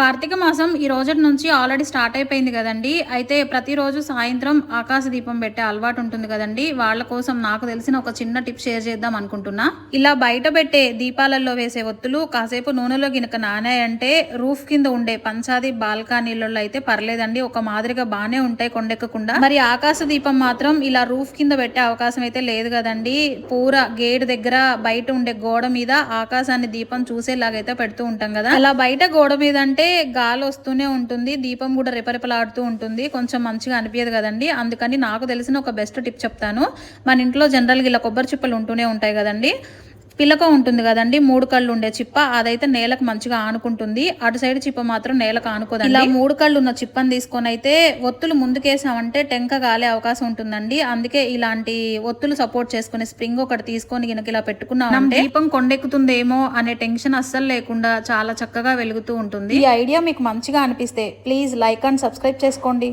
కార్తీక మాసం ఈ రోజటి నుంచి ఆల్రెడీ స్టార్ట్ అయిపోయింది కదండి. అయితే ప్రతిరోజు సాయంత్రం ఆకాశ దీపం పెట్టే అలవాటు ఉంటుంది కదండి. వాళ్ళ కోసం నాకు తెలిసిన ఒక చిన్న టిప్ షేర్ చేద్దాం అనుకుంటున్నా. ఇలా బయట పెట్టే దీపాలలో వేసే ఒత్తులు కాసేపు నూనెలో గినక నానాయంటే రూఫ్ కింద ఉండే పంచాది బాల్కనీలలో అయితే పర్లేదండి. ఒక మాదిరిగా బాగానే ఉంటాయి కొండెక్కకుండా. మరి ఆకాశ దీపం మాత్రం ఇలా రూఫ్ కింద పెట్టే అవకాశం అయితే లేదు కదండి. పూర గేట్ దగ్గర బయట ఉండే గోడ మీద ఆకాశాన్ని దీపం చూసేలాగైతే పెడుతూ ఉంటాం కదా. అలా బయట గోడ మీద అంటే గాలి వస్తూనే ఉంటుంది దీపం కూడా రెపరెపలాడుతూ ఉంటుంది. కొంచెం మంచిగా అనిపించదు కదండి. అందుకని నాకు తెలిసిన ఒక బెస్ట్ టిప్ చెప్తాను. మన ఇంట్లో జనరల్గా ఇలా కొబ్బరి చిప్పలు ఉంటూనే ఉంటాయి కదండి. పిల్లక ఉంటుంది కదండి మూడు కళ్ళు ఉండే చిప్ప అదైతే నేలకు మంచిగా ఆనుకుంటుంది. అటు సైడ్ చిప్ప మాత్రం నేలకు ఆనుకోదండి. ఇలా మూడు కళ్ళు ఉన్న చిప్పని తీసుకొని అయితే ఒత్తులు ముందుకేసామంటే టెంక గాలే అవకాశం ఉంటుందండి. అందుకే ఇలాంటి ఒత్తులు సపోర్ట్ చేసుకునే స్ప్రింగ్ ఒకటి తీసుకొని గినక ఇలా పెట్టుకున్నాం దీపం కొండెక్కుతుందేమో అనే టెన్షన్ అస్సలు లేకుండా చాలా చక్కగా వెలుగుతూ ఉంటుంది. ఈ ఐడియా మీకు మంచిగా అనిపిస్తే ప్లీజ్ లైక్ అండ్ సబ్స్క్రైబ్ చేసుకోండి.